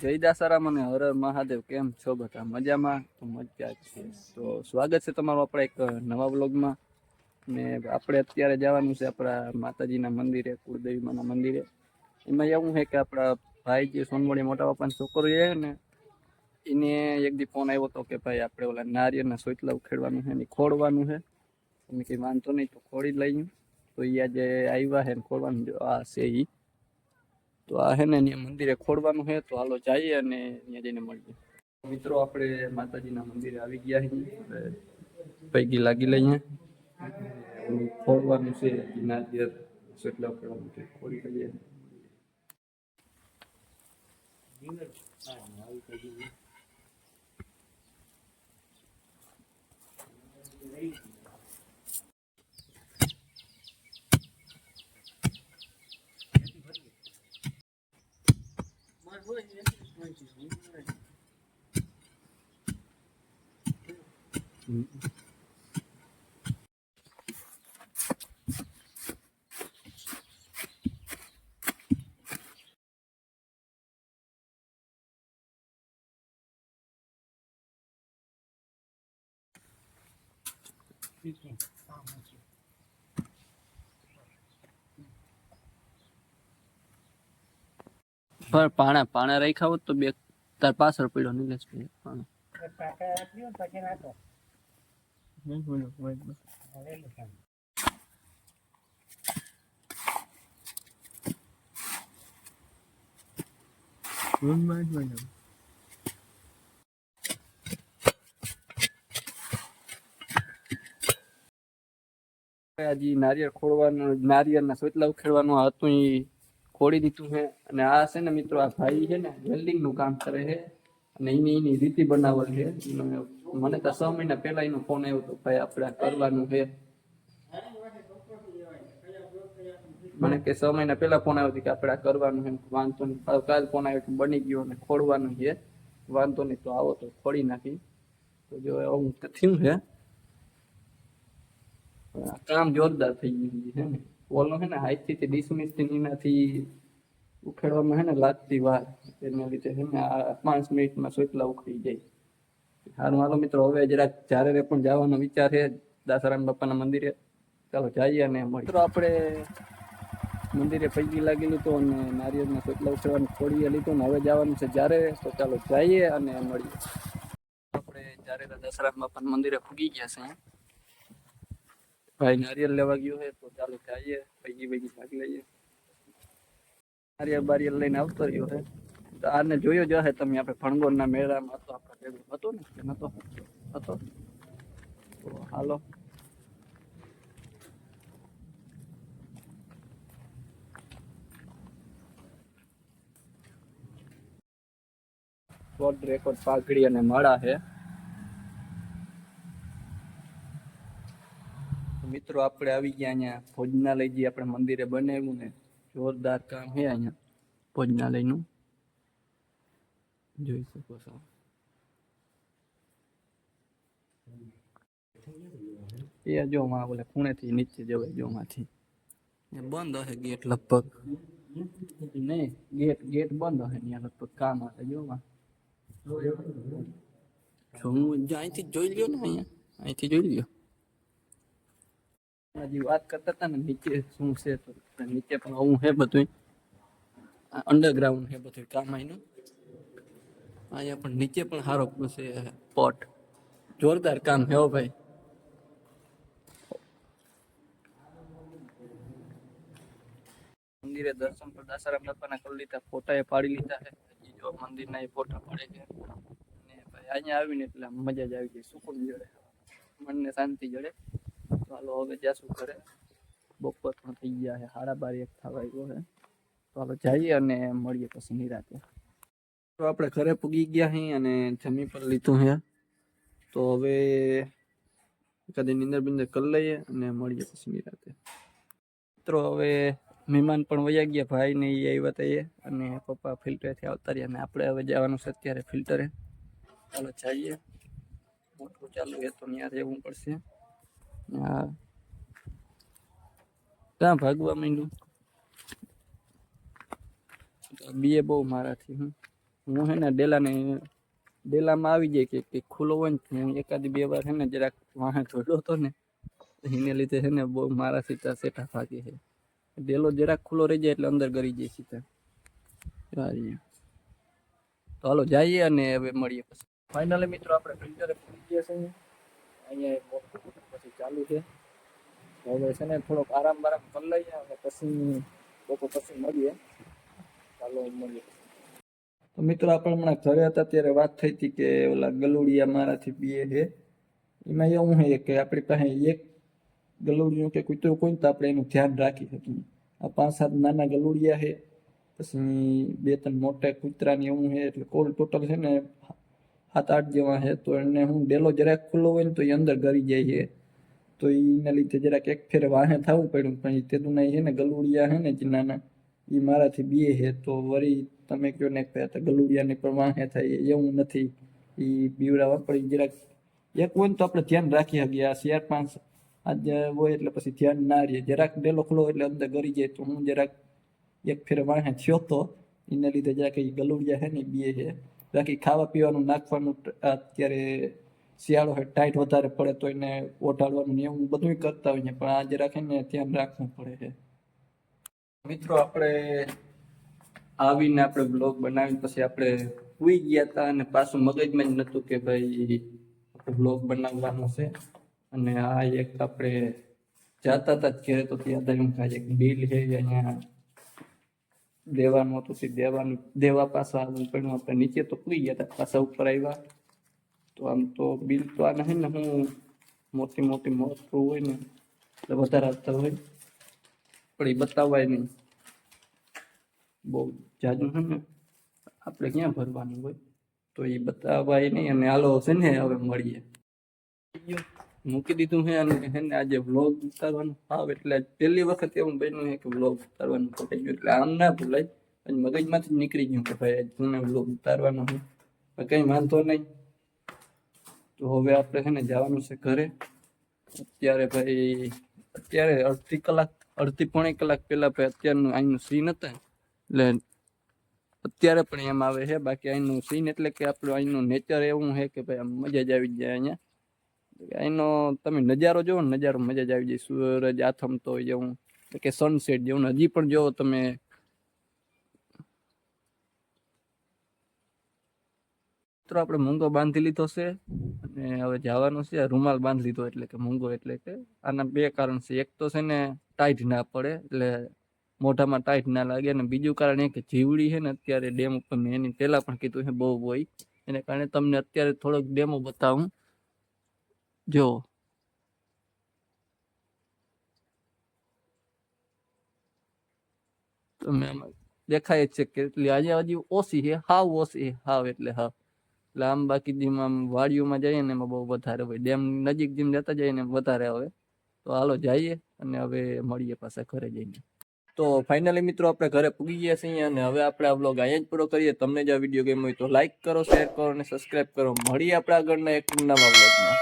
જય દાસારામ અને હર મહાદેવ કેમ છો બધા મજામાં તો મજા છે તો સ્વાગત છે તમારું આપણે એક નવા વ્લોગમાં ને આપણે અત્યારે જવાનું છે આપણા માતાજીના મંદિરે કુળદેવી મંદિરે એમાં એવું છે કે આપણા ભાઈ જે સોનવડી મોટા બાપાનો છોકરો છે ને એને એક દી ફોન આવ્યો હતો કે ભાઈ આપણે ઓલા નારિયેળના સોચલા ઉખેડવાનું છે ને ખોડવાનું છે તમે કંઈ વાંધો નહીં તો ખોડી લઈએ તો એ આજે આવ્યા છે ને ખોડવાનું આ છે એ તો આ જને મંદિરે ખોડવાનું છે તો હાલો જઈએ અને અહીં જઈને મળીએ મિત્રો આપણે માતાજીના મંદિર આવી ગયા છીએ પૈગી લાગી લેઈએ પોરવાનસીના દેવ સેટલા પર મોટી ખોરી ખઈએ dîner સાહેબ આવી કી પર પાણા પાણા રાખ્યા હોત તો બે તાર પાછળ પડ્યો નીલેશ ભાઈ પાણા નહીં બોલો બોલો રૂમમાં જ બનાવું આજે નારિયેળ ખોળવાનું નારિયેળના સોટલા ઉખેડવાનું હતું એ ખોડી દીધું છે અને આ છે ને મિત્રો આ ભાઈ છે ને વેલ્ડિંગનું કામ કરે છે અને એની એની રીતિ બનાવેલ છે મને તો છ મહિના પહેલા એનો ફોન આવ્યો હતો ભાઈ આપણે કરવાનું છે મને કે છ મહિના પહેલા ફોન આવ્યો કે આપણે કરવાનું છે વાંધો નહીં કાલ ફોન આવ્યો કે બની ગયો અને ખોડવાનું છે વાંધો નહીં તો આવો તો ખોડી નાખી તો જો હું થયું છે કામ જોરદાર થઈ ગયું છે ને વોલનો છે ને હાઈટથી ડિસમિસ થી એનાથી ઉખેડવામાં છે ને લાગતી વાર એના લીધે છે ને આ પાંચ મિનિટમાં સોટલા ઉખડી જાય અર નમસ્કાર મિત્રો હવે જરા જારે રે પણ જવાનો વિચાર છે દશરાન બાપાના મંદિરે ચાલો જઈએ ને મડી તો આપણે મંદિરે ફઈજી લાગીલું તો ન મારિયતમાં સટલા ઉસવાનો ખોડીએ લીતો ને હવે જવાનું છે જારે તો ચાલો જઈએ અને મડી આપણે જારે તો દશરાન બાપાના મંદિરે ફગી ગયા છે ભાઈ નારિયલ લેવા ગયો હે તો ચાલો ચાઈએ ફઈજી બઈજી ભાગ લઈએ વારિયા બારિયા લઈને આવતો રહ્યો હે આને જોયો જ હશે તમે આપણે ફણગોરના મેળામાં હતો આપણે ભેગું હતું ને કે નતો હતો હાલો વર્લ્ડ રેકોર્ડ પાઘડી અને માળા છે મિત્રો આપણે આવી ગયા અહીંયા ભોજનાલય જે આપણે મંદિરે બનાવ્યું ને જોરદાર કામ છે અહીંયા ભોજનાલયનું जो इसे पसंद ये जो माँ बोले खूने थी नीचे जो जो माँ थी ये बंद है गेट लगभग नहीं गेट गेट बंद है नहीं लगभग काम आता जो माँ छोंग जाई थी जोई लियो ना ये आई थी जोई लियो आज बात करता था ना नीचे सुन से तो नीचे पर आऊँ है बतूँ अंडरग्राउंड है बतूँ काम आई ना આયા પણ નીચે પણ હારો પોસે પોટ जोरदार કામ હે ભાઈ મંદિર દર્શન પર દાસરામ બાપાના ફોટા એ પાડી લીધા છે જો મંદિરના ફોટા પડે ને ભાઈ આયા આવની એટલે મજા જ આવી ગઈ સુખ મન ને શાંતિ જડે તો હાલો હવે જાસુ કરે બપોર થઈ ગયા છે 12:30 થવાઈ ગયો છે તો હાલો જઈએ અને મોડીએ પછી નિરાતે તો આપણે ઘરે પૂગી ગયા હી અને જમી પર લીધું હે તો હવે એકાદી નિંદર બિંદર કરી લઈએ અને મળીએ પછી રાતે મિત્રો હવે મહેમાન પણ વયા ગયા ભાઈ ને એ આવ્યા હતા અને પપ્પા ફિલ્ટરથી આવતા રહ્યા અને આપણે હવે જવાનું છે અત્યારે ફિલ્ટરે ચાલો જઈએ મોટું ચાલુ એ તો ત્યાં રહેવું પડશે હા ક્યાં ભાગવા માંડ્યું બીએ બહુ મારાથી હું મોહન ને ડેલા ને ડેલા માં આવી જાય કે કે ખુલો હોય ને એકાદ બે વાર છે ને જરા વાહે છોડો તો ને હિને લીતે છે ને બહુ મારા છીતા સેટા પાકે છે ડેલો જરા ખુલો રહી જાય એટલે અંદર કરી દે છીતા ચાલ્યો તો હાલો જઈએ અને હવે મળીએ પછી ફાઇનલી મિત્રો આપણે ક્લિટર પૂરી છે અહીંયા મોક પછી ચાલુ છે થોમે છે ને થોડો આરામ બરાબર કરી લે અને પછી બહુ પછી મળીએ હાલો મળીએ તો મિત્રો આપણા ઘરે હતા ત્યારે વાત થઈતી કે ઓલા ગલુડિયા મારાથી પીવે છે એમાં એ હું એક આપણી પાસે એક ગલુડિયા કે કૂતરો કોઈ નતા આપણે એનો ધ્યાન રાખી હતું આ પાંચ સાત નાના ગલુડિયા છે પછી બે ત્રણ મોટે કૂતરાની એમાં હું છે એટલે કુલ ટોટલ છે ને 7-8 જેવા છે તો એને હું ડેલો જરાક ખુલ્લો હોય તો એ અંદર ગરી જાય છે તો એને લીધે જરાક એક ફેરવા હતા ઉપર પણ એટલું નહી હે ને ગલુડિયા છે ને નાના એ મારાથી બીએ હે તો વરી તમે કયો ને ગલુડિયાને પણ વાંહે થાય એવું નથી એ બીવડાવવા પણ જરાક એક હોય તો આપણે ધ્યાન રાખી શકીએ આ શેર પાંચ આજે હોય એટલે પછી ધ્યાન ના રહીએ જરાક ડેલો ખુલ્લો એટલે અંદર ગરી જાય તો હું જરાક એક ફેર વાંહે થયો તો એને લીધે જરાક એ ગલુડિયા હે ને બે હે બાકી ખાવા પીવાનું નાખવાનું અત્યારે શિયાળો હોય ટાઈટ વધારે પડે તો એને ઓઢાડવાનું એવું બધું કરતા હોય છે પણ આજે રાખીને ધ્યાન રાખવું પડે છે મિત્રો આપણે આ વીન આપણે બ્લોગ બનાવી પછી આપણે પૂઈ ગયા હતા અને પાછું મગજમાં જ નતું કે ભાઈ આ બ્લોગ બનાવવાનું છે અને આ એક આપણે જાતા હતા ત્યારે તો કે આ દાયમ કાજે એક બિલ છે જે અહીંયા દેવાનો હતો સી દેવાનો દેવા પાછળ પણ આપણે નીચે તો પૂઈ ગયા હતા પાછો ઉપર આવ્યા તો આમ તો બિલ તો આ નહીં ન હું મોટી મોટી મોટો હોય ને લેવડાવતા હોય પડી બતાવાઈ નહીં બો જાજો આપરેક ને ભરવાની હોય તો એ બતાવાઈ નહીં અને હાલો છે ને હવે મળીએ મૂકી દીધું હે આને કે ને આજે વ્લોગ ઉતારવાનો ફાવ એટલે પહેલી વખત એમ બન્યું હે કે વ્લોગ કરવાનો પડે એટલે આમ ના ભૂલાઈ અને મગજમાંથી નીકળી ગયું કે ભાઈ આજે મને વ્લોગ ઉતારવાનો હક કે માનતો નઈ તો હવે આપરેક ને જવાનું છે ઘરે અત્યારે ભાઈ અત્યારે આર્ટીકલ અડધી પોણી કલાક પહેલાં ભાઈ અત્યારનું અહીંનું સીન હતા એટલે અત્યારે પણ એમ આવે છે બાકી અહીંનું સીન એટલે કે આપણું અહીંનું નેચર એવું છે કે ભાઈ આમ મજા જ આવી જાય અહીંયા અહીંનો તમે નજારો જોવો ને નજારો મજા જ આવી જાય સૂરજ આથમતો હોય જેવું કે સનસેટ જેવું ને હજી પણ જોવો તમે મિત્રો આપણે મૂંગો બાંધી લીધો છે ને હવે જવાનું છે રૂમાલ બાંધી લીધો એટલે કે મૂંગો એટલે કે આના બે કારણ છે એક તો છે ને ટાઈટ ના પડે એટલે મોઢામાં ટાઈટ ના લાગે અને બીજું કારણ એ કે જીવડી છે ને અત્યારે ડેમ ઉપર મેં એની પહેલાં પણ કીધું છે બહુ હોય એને કારણે તમને અત્યારે થોડોક ડેમો બતાવું જો તમે દેખાય છે કેટલી આજે હજી ઓછી છે હાવ ઓછી હાવ એટલે હા એટલે આમ બાકી જેમ આમ વાડીઓમાં જઈએ ને એમાં બહુ વધારે હોય ડેમ નજીક જેમ જતા જઈએ ને વધારે આવે તો હાલો જઈએ અને હવે મળીએ પાછા ઘરે જઈને તો ફાઇનલી મિત્રો આપણે ઘરે પૂગી ગયા છીએ અને હવે આપણે આ બ્લોગ અહીંયા જ પૂરો કરીએ તમને જ આ વિડીયો ગેમ હોય તો લાઇક કરો શેર કરો અને સબસ્ક્રાઇબ કરો મળીએ આપણે આગળના એક નવા બ્લોગમાં